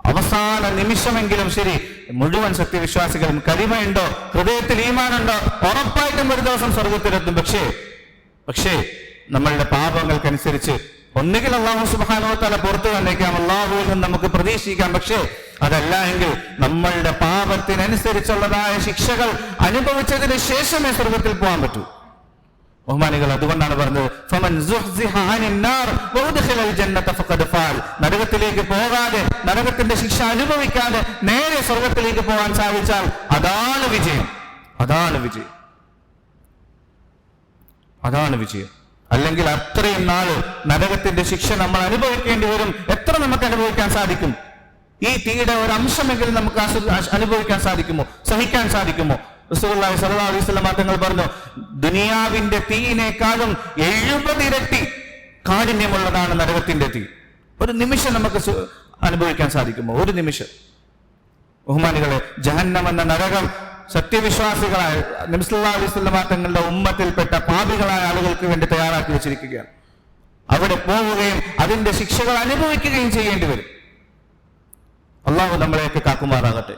അവസാന നിമിഷമെങ്കിലും ശരി മുഴുവൻ സത്യവിശ്വാസികളും കരിമയുണ്ടോ ഹൃദയത്തിൽ ഈമാനുണ്ടോ? ഉറപ്പായിട്ടും ഒരു ദിവസം സ്വർഗത്തിലെത്തും പക്ഷേ പക്ഷേ നമ്മളുടെ പാപങ്ങൾക്കനുസരിച്ച് ഒന്നുകിൽ അള്ളാഹു സുബാനോ തല പുറത്തു വന്നേക്കാം അള്ളാഹുവിൽ നമുക്ക് പ്രതീക്ഷിക്കാം. പക്ഷേ അതല്ല എങ്കിൽ നമ്മളുടെ പാപത്തിനനുസരിച്ചുള്ളതായ ശിക്ഷകൾ അനുഭവിച്ചതിന് ശേഷമേ സ്വർഗത്തിൽ പോകാൻ പറ്റൂ. ബഹുമാനികൾ അതുകൊണ്ടാണ് പറഞ്ഞത് നരകത്തിലേക്ക് പോകാതെ നരകത്തിന്റെ ശിക്ഷ അനുഭവിക്കാതെ നേരെ സ്വർഗത്തിലേക്ക് പോകാൻ സാധിച്ചാൽ അതാണ് വിജയം. അതാണ് വിജയം. അതാണ് വിജയം. അല്ലെങ്കിൽ അത്രയും നാൾ നരകത്തിന്റെ ശിക്ഷ നമ്മൾ അനുഭവിക്കേണ്ടി വരും. എത്ര നമുക്ക് അനുഭവിക്കാൻ സാധിക്കും? ഈ തീയുടെ ഒരു അംശമെങ്കിലും നമുക്ക് അനുഭവിക്കാൻ സാധിക്കുമോ? സഹിക്കാൻ സാധിക്കുമോ? തങ്ങൾ പറഞ്ഞു ദുനിയാവിന്റെ തീയിനേക്കാളും എഴുപത് ഇരട്ടി കാഠിന്യമുള്ളതാണ് നരകത്തിന്റെ തീ. ഒരു നിമിഷം നമുക്ക് അനുഭവിക്കാൻ സാധിക്കുമോ? ഒരു നിമിഷം. ബഹുമാനികളെ ജഹന്നം എന്ന നരകം സത്യവിശ്വാസികളായ അലൈഹി സ്വല്ലമ തങ്ങളുടെ ഉമ്മത്തിൽപ്പെട്ട പാപികളായ ആളുകൾക്ക് വേണ്ടി തയ്യാറാക്കി വെച്ചിരിക്കുകയാണ്. അവിടെ പോവുകയും അതിന്റെ ശിക്ഷകൾ അനുഭവിക്കുകയും ചെയ്യേണ്ടി വരും. അള്ളാഹു നമ്മളെയൊക്കെ കാക്കുമാറാകട്ടെ.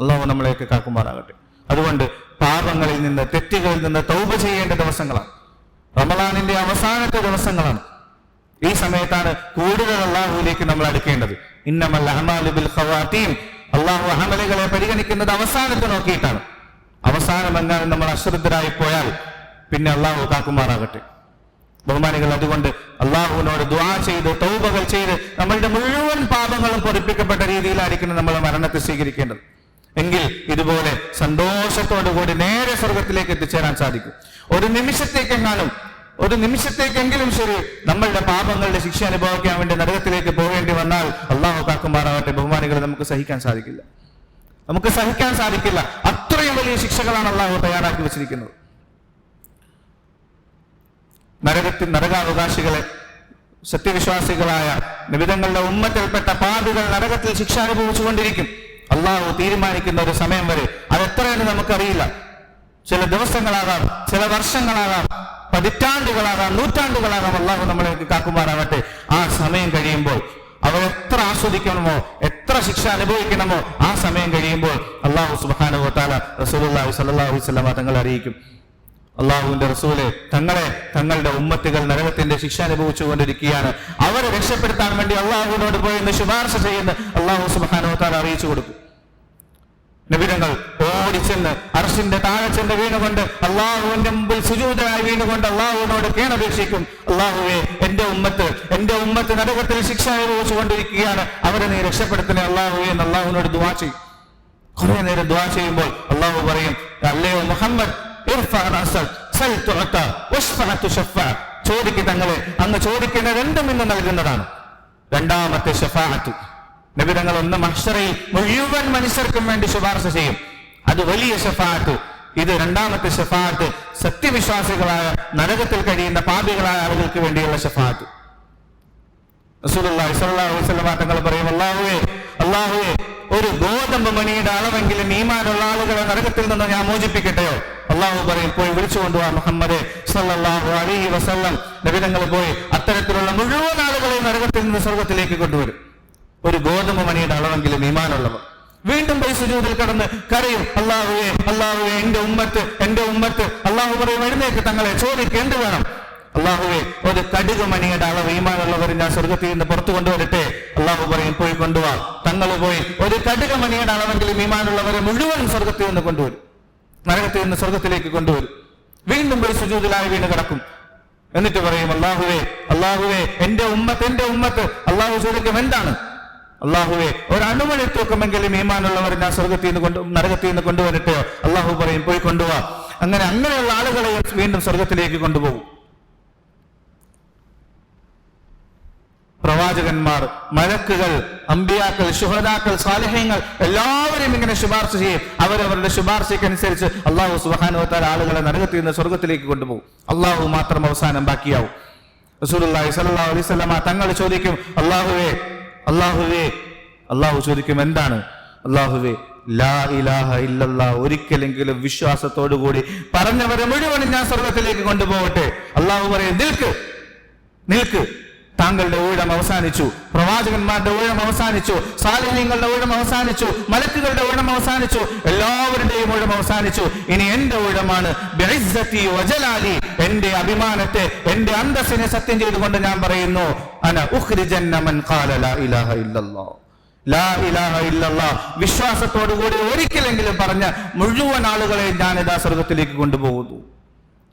അള്ളാഹു നമ്മളെയൊക്കെ കാക്കുമാറാകട്ടെ. അതുകൊണ്ട് പാപങ്ങളിൽ നിന്ന് തെറ്റുകളിൽ നിന്ന് തൗപ ചെയ്യേണ്ട ദിവസങ്ങളാണ്. റമലാനിന്റെ അവസാനത്തെ ദിവസങ്ങളാണ്. ഈ സമയത്താണ് കൂടുതൽ അള്ളാഹുവിലേക്ക് നമ്മൾ അടുക്കേണ്ടത്. ഇന്നമൽ അഹ്മാലു ബിൽ ഖവാത്തീം അള്ളാഹു അഹമലുകളെ പരിഗണിക്കുന്നത് അവസാനത്തെ നോക്കിയിട്ടാണ്. അവസാനം എങ്ങാനും നമ്മൾ അശ്രദ്ധരായി പോയാൽ പിന്നെ അള്ളാഹു കാക്കുമാറാകട്ടെ. ബഹുമാനികൾ അതുകൊണ്ട് അള്ളാഹുവിനോട് ദ്വാ ചെയ്ത് തൗബകൾ ചെയ്ത് നമ്മളുടെ മുഴുവൻ പാപങ്ങളും പൊറിപ്പിക്കപ്പെട്ട രീതിയിലായിരിക്കണം നമ്മൾ മരണത്തെ സ്വീകരിക്കേണ്ടത്. എങ്കിൽ ഇതുപോലെ സന്തോഷത്തോടു കൂടി നേരെ സ്വർഗത്തിലേക്ക് എത്തിച്ചേരാൻ സാധിക്കും. ഒരു നിമിഷത്തേക്കെങ്ങാനും ഒരു നിമിഷത്തേക്കെങ്കിലും ശരി നമ്മളുടെ പാപങ്ങളുടെ ശിക്ഷ അനുഭവിക്കാൻ വേണ്ടി നരകത്തിലേക്ക് പോകേണ്ടി വന്നാൽ അള്ളാഹു കാക്കുമാറാവട്ടെ ബഹുമാനികൾ നമുക്ക് സഹിക്കാൻ സാധിക്കില്ല. നമുക്ക് സഹിക്കാൻ സാധിക്കില്ല. അത്രയും വലിയ ശിക്ഷകളാണ് അള്ളാഹു തയ്യാറാക്കി വെച്ചിരിക്കുന്നത്. നരകത്തിൽ നരകാവകാശികളെ സത്യവിശ്വാസികളായ നിബിധങ്ങളുടെ ഉമ്മത്തിൽപ്പെട്ട പാപികൾ നരകത്തിൽ ശിക്ഷ അനുഭവിച്ചുകൊണ്ടിരിക്കും അള്ളാഹു തീരുമാനിക്കുന്ന ഒരു സമയം വരെ അതെത്രയെന്ന് നമുക്കറിയില്ല. ചില ദിവസങ്ങളാകാം ചില വർഷങ്ങളാകാം പതിറ്റാണ്ടുകളാകാം നൂറ്റാണ്ടുകളാകാം അള്ളാഹു നമ്മളേക്ക് കാക്കുമാറാവട്ടെ. ആ സമയം കഴിയുമ്പോൾ അവർ എത്ര ആസ്വദിക്കണമോ എത്ര ശിക്ഷ അനുഭവിക്കണമോ ആ സമയം കഴിയുമ്പോൾ അള്ളാഹു സുബാനുവ താല റസൂലുള്ളാഹി സ്വല്ലല്ലാഹു അലൈഹി വസല്ലമ തങ്ങൾ അറിയിക്കും. അള്ളാഹുവിന്റെ റസൂലെ തങ്ങളെ തങ്ങളുടെ ഉമ്മത്തുകൾ നരകത്തിന്റെ ശിക്ഷ അനുഭവിച്ചുകൊണ്ടിരിക്കുകയാണ് അവരെ രക്ഷപ്പെടുത്താൻ വേണ്ടി അള്ളാഹുവിനോട് പോയി എന്ന് ശുപാർശ ചെയ്യുന്ന അള്ളാഹു സുബാനോത്താൻ താൻ അറിയിച്ചു കൊടുക്കും. നബിതങ്ങൾ ഓടിച്ചെന്ന് അർഷിന്റെ താഴെ വീണുകൊണ്ട് അള്ളാഹുവിന്റെ മുമ്പിൽ സുജൂതനായി വീണുകൊണ്ട് അള്ളാഹുവിനോട് കേണപേക്ഷിക്കും. അള്ളാഹുവെ എന്റെ ഉമ്മത്ത് എന്റെ ഉമ്മത്ത് നരകത്തിൽ ശിക്ഷ അനുഭവിച്ചു കൊണ്ടിരിക്കുകയാണ്. അവരെ നീ രക്ഷപ്പെടുത്തണേ അള്ളാഹുവെ എന്ന് അള്ളാഹുവിനോട് ദുവാ ചെയ്യും. കുറെ നേരം ദുവാ ചെയ്യുമ്പോൾ അള്ളാഹു പറയും അല്ലയോ മുഹമ്മദ് ചോദിക്ക് തങ്ങളെ അങ്ങ് ചോദിക്കുന്ന രണ്ടും ഇന്ന് നൽകുന്നതാണ്. രണ്ടാമത്തെ ഷഫാഅത്ത്. നബിതങ്ങൾ ഒന്ന് മഹ്ഷറയിൽ മുഴുവൻ മനുഷ്യർക്കും വേണ്ടി ശുപാർശ ചെയ്യും. അത് വലിയ ഷഫാഅത്ത്. ഇത് രണ്ടാമത്തെ ഷഫാഅത്ത്. സത്യവിശ്വാസികളായ നരകത്തിൽ കഴിയുന്ന പാപികളായ ആളുകൾക്ക് വേണ്ടിയുള്ള ഷഫാഅത്ത്. തങ്ങൾ പറയും അല്ലാഹുവേ അല്ലാഹുവേ ഒരു ഗോതമ്പ് മണിയുടെ അളവെങ്കിലും ഈമാനുള്ള ആളുകളെ നരകത്തിൽ നിന്ന് ഞാൻ മോചിപ്പിക്കട്ടെയോ? അള്ളാഹു പറയും പോയി വിളിച്ചുകൊണ്ടുവാ മുഹമ്മദ്. സല്ലല്ലാഹു അലൈഹി വസല്ലം. നബിതങ്ങൾ പോയി അത്തരത്തിലുള്ള മുഴുവൻ ആളുകളെയും നരകത്തിൽ നിന്ന് സ്വർഗത്തിലേക്ക് കൊണ്ടുവരും. ഒരു ഗോതമ്പ് മണിയുടെ അളവെങ്കിലും ഈമാനുള്ളവർ. വീണ്ടും പോയി സുജൂദിൽ കടന്ന് കരയും അള്ളാഹുവെ അള്ളാഹുവെ എന്റെ ഉമ്മത്ത് എന്റെ ഉമ്മത്ത്. അള്ളാഹു പറയും എഴുന്നേക്ക് തങ്ങളെ ചോദിക്ക് വേണം? അള്ളാഹുവെ ഒരു കടുക് മണിയുടെ അളവ് ഈമാനുള്ളവർ ഞാൻ സ്വർഗത്തിൽ നിന്ന് പുറത്തു കൊണ്ടുവരട്ടെ. അള്ളാഹു പറയും പോയി കൊണ്ടുപോവാ തങ്ങൾ പോയി ഒരു കടുക് മണിയുടെ അളവെങ്കിലും ഈമാനുള്ളവരെ മുഴുവൻ സ്വർഗത്തിൽ നിന്ന് കൊണ്ടുവരും. നരകത്തിൽ നിന്ന് സ്വർഗത്തിലേക്ക് കൊണ്ടുവരും. വീണ്ടും പോയി സുജൂതിലായി വീണ് കിടക്കും. എന്നിട്ട് പറയും അള്ളാഹുവേ അള്ളാഹുവേ എന്റെ ഉമ്മത്ത് എന്റെ ഉമ്മത്ത് അള്ളാഹു ചോദിക്കും എന്താണ്? അള്ളാഹുവെ ഒരു അണുമണി തൂക്കമെങ്കിലും ഈമാനുള്ളവർ ഞാൻ സ്വർഗത്തിൽ നിന്ന് കൊണ്ട് നരകത്തിൽ നിന്ന് കൊണ്ടുവരട്ടെ അള്ളാഹു പറയും പോയി കൊണ്ടുപോവാ അങ്ങനെ അങ്ങനെയുള്ള ആളുകളെ വീണ്ടും സ്വർഗത്തിലേക്ക് കൊണ്ടുപോകും. പ്രവാചകന്മാർ മലക്കുകൾ അമ്പിയാക്കൾ ശുഹദാക്കൾ സ്വാലഹ്യങ്ങൾ എല്ലാവരും ഇങ്ങനെ ശുപാർശ ചെയ്യും. അവരവരുടെ ശുപാർശയ്ക്കനുസരിച്ച് അള്ളാഹു സുബാനുവത്താൽ ആളുകളെ നരകത്തിൽ നിന്ന് സ്വർഗത്തിലേക്ക് കൊണ്ടുപോകും. അള്ളാഹു മാത്രം അവസാനം ബാക്കിയാവും. റസൂലുള്ളാഹി സല്ലാ അലൈഹി വസല്ലമ തങ്ങൾ ചോദിക്കും അള്ളാഹുവേ അള്ളാഹുവേ. അള്ളാഹു ചോദിക്കും എന്താണ്? അള്ളാഹുവേ ലാ ഇലാഹ ഇല്ലല്ലാ ഒരിക്കലെങ്കിലും വിശ്വാസത്തോടു കൂടി പറഞ്ഞവരെ മുഴുവനും ഞാൻ സ്വർഗത്തിലേക്ക് കൊണ്ടുപോകട്ടെ. അള്ളാഹു പറയും നിൽക്ക് നിൽക്ക്. താങ്കളുടെ ഊഴം അവസാനിച്ചു. പ്രവാചകന്മാരുടെ ഊഴം അവസാനിച്ചു. സാലിന്യങ്ങളുടെ ഊഴം അവസാനിച്ചു. മലക്കുകളുടെ ഊഴം അവസാനിച്ചു. എല്ലാവരുടെയും ഊഴം അവസാനിച്ചു. ഇനി എന്റെ ഊഴമാണ്. വജലാലി. എന്റെ അഭിമാനത്തെ എന്റെ അന്തസ്സിനെ സത്യം ചെയ്തുകൊണ്ട് ഞാൻ പറയുന്നു. അന ഉഖ്രിജന്ന മൻ ഖാല ലാ ഇലാഹ ഇല്ലല്ലാഹ് ലാ ഇലാഹ ഇല്ലല്ലാഹ് വിശ്വാസത്തോടു കൂടി ഒരിക്കലെങ്കിലും പറഞ്ഞ മുഴുവൻ ആളുകളെ ഞാൻ ഇതാ സ്വർഗത്തിലേക്ക് കൊണ്ടുപോകുന്നു.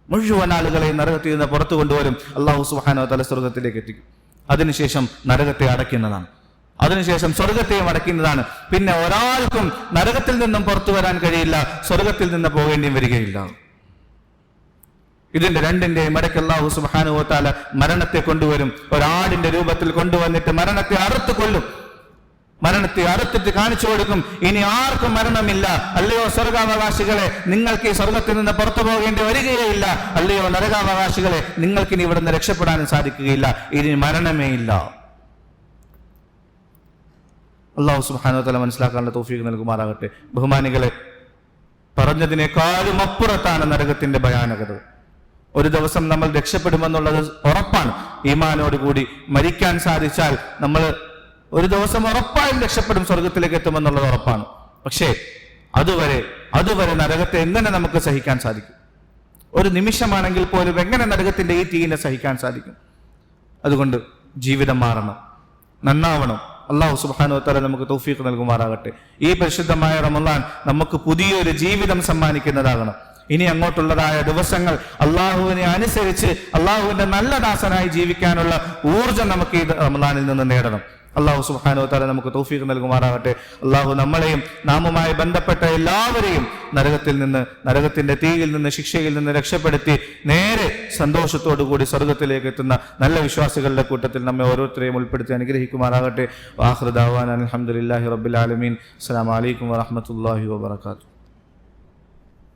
മുഴുവൻ ആളുകളെ നരകത്തിൽ നിന്ന് പുറത്തു കൊണ്ടുവരും. അള്ളാഹു സുഹാനോ തല സ്വർഗത്തിലേക്ക് എത്തിക്കും. അതിനുശേഷം നരകത്തെ അടയ്ക്കുന്നതാണ്. അതിനുശേഷം സ്വർഗത്തെയും അടയ്ക്കുന്നതാണ്. പിന്നെ ഒരാൾക്കും നരകത്തിൽ നിന്നും പുറത്തു വരാൻ കഴിയില്ല സ്വർഗത്തിൽ നിന്ന് പോകേണ്ടിയും വരികയില്ല. ഇതിന്റെ രണ്ടിന്റെയും ഇടയ്ക്ക് അള്ളാഹു സുബാനു താല മരണത്തെ കൊണ്ടുവരും. ഒരാടിന്റെ രൂപത്തിൽ കൊണ്ടുവന്നിട്ട് മരണത്തെ അറുത്തു കൊല്ലും. മരണത്തെ അറുത്തിട്ട് കാണിച്ചു കൊടുക്കും. ഇനി ആർക്കും മരണമില്ല. അല്ലയോ സ്വർഗാവകാശികളെ നിങ്ങൾക്ക് ഈ സ്വർഗത്തിൽ നിന്ന് പുറത്തു പോകേണ്ടി വരികയില്ല. അല്ലയോ നരകാവകാശികളെ നിങ്ങൾക്ക് ഇനി ഇവിടെ നിന്ന് രക്ഷപ്പെടാനും സാധിക്കുകയില്ല. ഇനി മരണമേ ഇല്ല. അള്ളാഹു സുഹാനോത്തല തല മനസ്സിലാക്കാനുള്ള തോഫീക്ക് നൽകുമാറാകട്ടെ. ബഹുമാനികളെ പറഞ്ഞതിനേക്കാളും അപ്പുറത്താണ് നരകത്തിന്റെ ഭയാനകത. ഒരു ദിവസം നമ്മൾ രക്ഷപ്പെടുമെന്നുള്ളത് ഉറപ്പാണ്. ഈമാനോടുകൂടി മരിക്കാൻ സാധിച്ചാൽ നമ്മൾ ഒരു ദിവസം ഉറപ്പായും രക്ഷപ്പെടും സ്വർഗത്തിലേക്ക് എത്തുമെന്നുള്ളത് ഉറപ്പാണ്. പക്ഷേ അതുവരെ അതുവരെ നരകത്തെ എങ്ങനെ നമുക്ക് സഹിക്കാൻ സാധിക്കും? ഒരു നിമിഷമാണെങ്കിൽ പോലും എങ്ങനെ നരകത്തിന്റെ ഈ തീയിനെ സഹിക്കാൻ സാധിക്കും? അതുകൊണ്ട് ജീവിതം മാറണം. നന്നാവണം. അള്ളാഹു സുബാനു തല നമുക്ക് തൗഫീഖ് നൽകുമാറാകട്ടെ. ഈ പരിശുദ്ധമായ റമലാൻ നമുക്ക് പുതിയൊരു ജീവിതം സമ്മാനിക്കുന്നതാകണം. ഇനി അങ്ങോട്ടുള്ളതായ ദിവസങ്ങൾ അള്ളാഹുവിനെ അനുസരിച്ച് അള്ളാഹുവിന്റെ നല്ല ദാസനായി ജീവിക്കാനുള്ള ഊർജം നമുക്ക് ഈ റമലാനിൽ നിന്ന് നേടണം. അള്ളാഹു സുഹാനോ താല നമുക്ക് തൗഫീഖ് നൽകുമാറാകട്ടെ. അള്ളാഹു നമ്മളെയും നാമുമായി ബന്ധപ്പെട്ട എല്ലാവരെയും നരകത്തിൽ നിന്ന് നരകത്തിന്റെ തീയിൽ നിന്ന് ശിക്ഷയിൽ നിന്ന് രക്ഷപ്പെടുത്തി നേരെ സന്തോഷത്തോടു കൂടി സ്വർഗത്തിലേക്ക് എത്തുന്ന നല്ല വിശ്വാസികളുടെ കൂട്ടത്തിൽ നമ്മെ ഓരോരുത്തരെയും ഉൾപ്പെടുത്തി അനുഗ്രഹിക്കുമാറാകട്ടെ. വാഹൃദാവാൻ അലഹമുല്ലാഹി റബ്ബിൽ ആലമീൻ. അസ്സാം വലൈക്കും വാഹമത്തല്ലാഹി വാബർക്കാത്തു